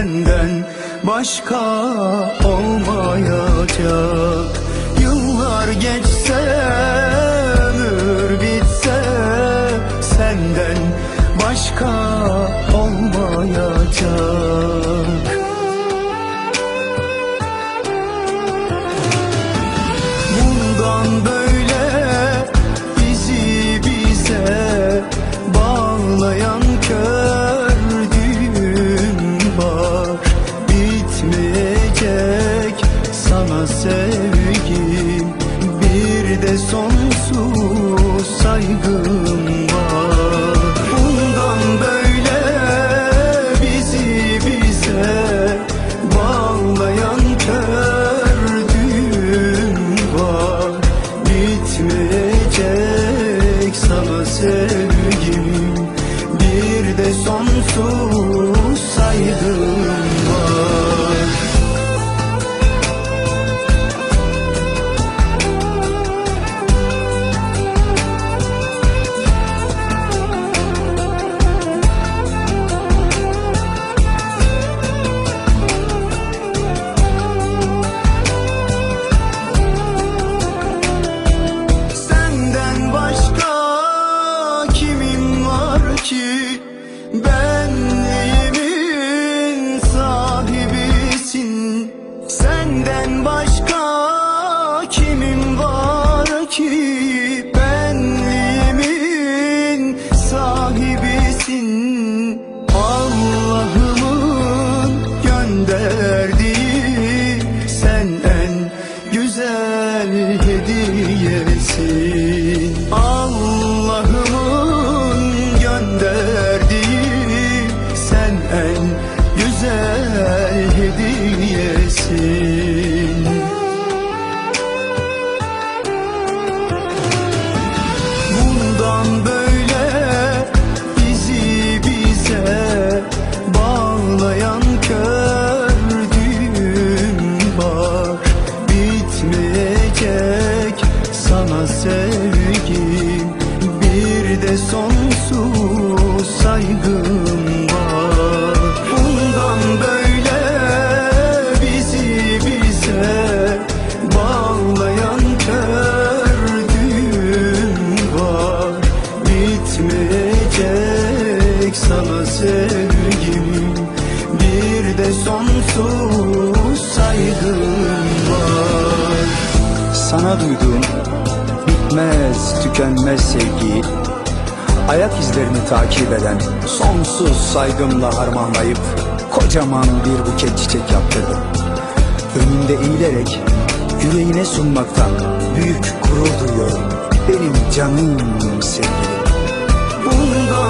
senden başka olmayacak. Yıllar geçse sonsuz saygım var. Bundan böyle bizi bize bağlayan kör düğüm var. Bitmeyecek sana sevgim güzel hediyesin Allah'ımın gönderdiği sen en güzel hediyesin sonsuz saygım var. Bundan böyle bizi bize bağlayan kör düğüm var. Bitmeyecek sana sevgim. Bir de sonsuz saygım var. Sana duyduğum bitmez tükenmez sevgiyi Ayak izlerini takip eden sonsuz saygımla harmanlayıp kocaman bir buket çiçek yaptırdım. Önünde eğilerek yüreğine sunmaktan büyük gurur duyuyorum. Benim canım sevgilim. Bundan